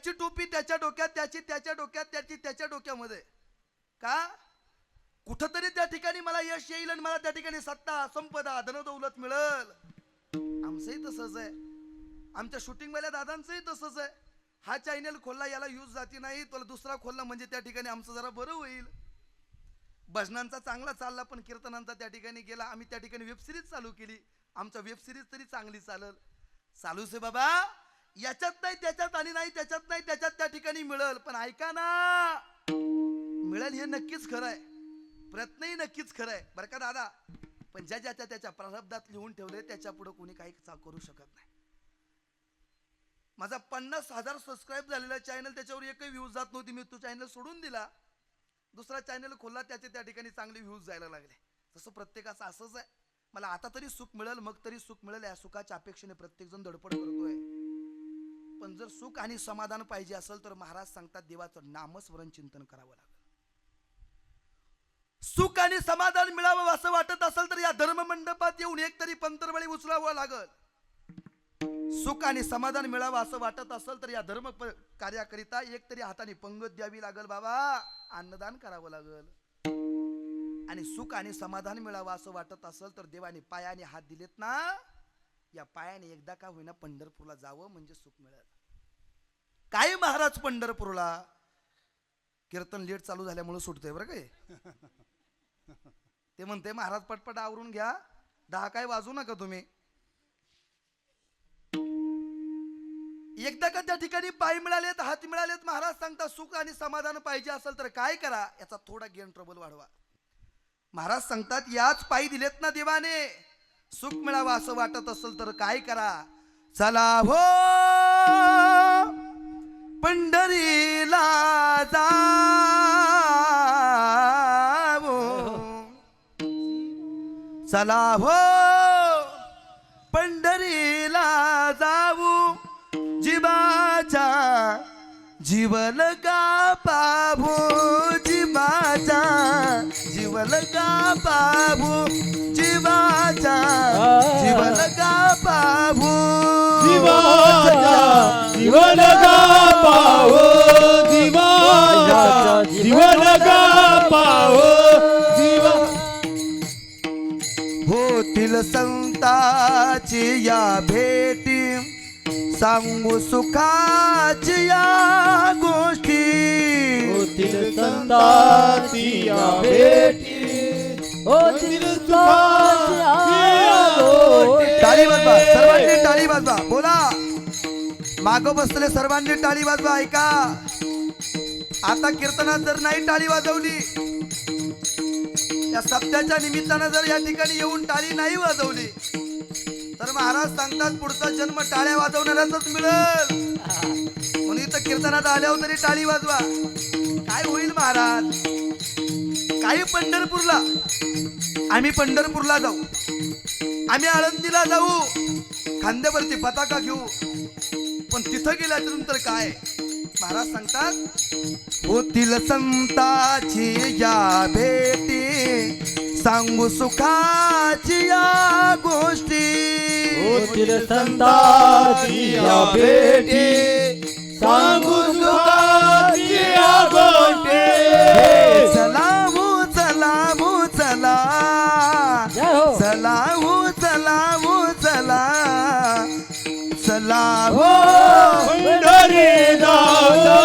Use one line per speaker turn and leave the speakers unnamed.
त्याची टोपी त्याच्या डोक्यात त्याची त्याच्या डोक्यात त्याची त्याच्या डोक्यामध्ये. का? कुठंतरी त्या ठिकाणी मला यश येईल आणि मला त्या ठिकाणी सत्ता संपदा धनदौलत मिळल. आमचंही तसंच आहे. आमच्या शूटिंग वाल्या दादांचंही तसंच आहे. हा चॅनल खोलला याला यूज जाती नाही तुला दुसरा खोलला म्हणजे त्या ठिकाणी आमचं जरा बरं होईल. भजनांचा चांगला चालला पण कीर्तनांचा त्या ठिकाणी गेला. आम्ही त्या ठिकाणी वेबसिरीज चालू केली. आमच्या वेब सिरीज तरी चांगली चालल. चालूच आहे बाबा. याच्यात नाही त्याच्यात आणि नाही त्याच्यात नाही त्याच्यात त्या ठिकाणी मिळल. पण ऐका ना मिळेल हे नक्कीच खरं आहे प्रयत्नही नक्कीच खरं आहे बरं का दादा? पण ज्या ज्याच्या त्याच्या प्रारब्धात लिहून ठेवले त्याच्या पुढे कोणी काही करू शकत नाही. माझा पन्नास हजार सबस्क्राईब झालेला चॅनल त्याच्यावर एकही व्ह्यूज जात नव्हती. मी तो चॅनल सोडून दिला. दुसरा चॅनल खोलला त्याचे त्या ठिकाणी चांगले व्ह्यूज जायला लागले. तसं प्रत्येकाचं असंच आहे. मला आता तरी सुख मिळेल मग तरी सुख मिळेल. या सुखाच्या अपेक्षेने प्रत्येक जण धडपड करतोय. पण जर सुख आणि समाधान पाहिजे असेल तर महाराज सांगतात देवाचं नामस्मरण चिंतन करावं लागेल. सुख आणि समाधान मिळावं असं वाटत असेल तर या धर्म मंडपात येऊन एक तरी पंतरवळी उचलावं लागल. सुख आणि समाधान मिळावं असं वाटत असेल तर या धर्म कार्याकरिता एक तरी हाताने पंगत द्यावी लागल बाबा. अन्नदान करावं लागल. आणि सुख आणि समाधान मिळावं असं वाटत असेल तर देवाने पायाने हात दिलेत ना. या पायाने एकदा का होईना पंढरपूरला जावं म्हणजे सुख मिळेल. काय महाराज पंढरपूरला? कीर्तन लेट चालू झाल्यामुळे सुटतंय बरं काय ते म्हणते महाराज पटपट आवरून घ्या. दहा काय वाजू नका तुम्ही. एकदा का त्या ठिकाणी पाय मिळालेत हात मिळालेत महाराज सांगता सुख आणि समाधान पाहिजे असेल तर काय करा याचा थोडा गेन ट्रबल वाढवा. महाराज सांगतात याच पायी दिलेत ना देवाने. सुख मिळावं असं वाटत असेल तर काय करा? चला हो. पंढरीला जा चला हो. पंढरीला जाऊ जीवाचा जीवन का पाहू पाभू जीवाचा जीवन का
जीवाचा जीवन का पाव जीवाचा जीवन का पाव जीवा
होतील संताची या भेटी. सांगू सुखाची या गोष्टी.
होतील संताची
माग बसले सर्वांनी टाळी वाजवा ऐका. आता कीर्तनात जर नाही टाळी वाजवली या सप्त्याच्या निमित्तानं जर या ठिकाणी येऊन टाळी नाही वाजवली तर महाराज सांगतात पुढचा जन्म टाळ्या वाजवणाऱ्याच मिळेल. म्हणून इथं कीर्तनात आल्यावर तरी टाळी वाजवा. काय होईल महाराज? काही पंढरपूरला आम्ही पंढरपूरला जाऊ. आम्ही आळंदीला जाऊ. खांद्यावरती पताका घेऊ. पण तिथं गेल्याच्यानंतर काय? महाराज सांगतात होतील संताची या भेटी सांगू सुखाची या गोष्टी.
होतील संताची या भेटी
सांगू
सुखाची या गोष्टी.
चला चला हो. चला चला चला चला हो. हो.
पंढरी दादा.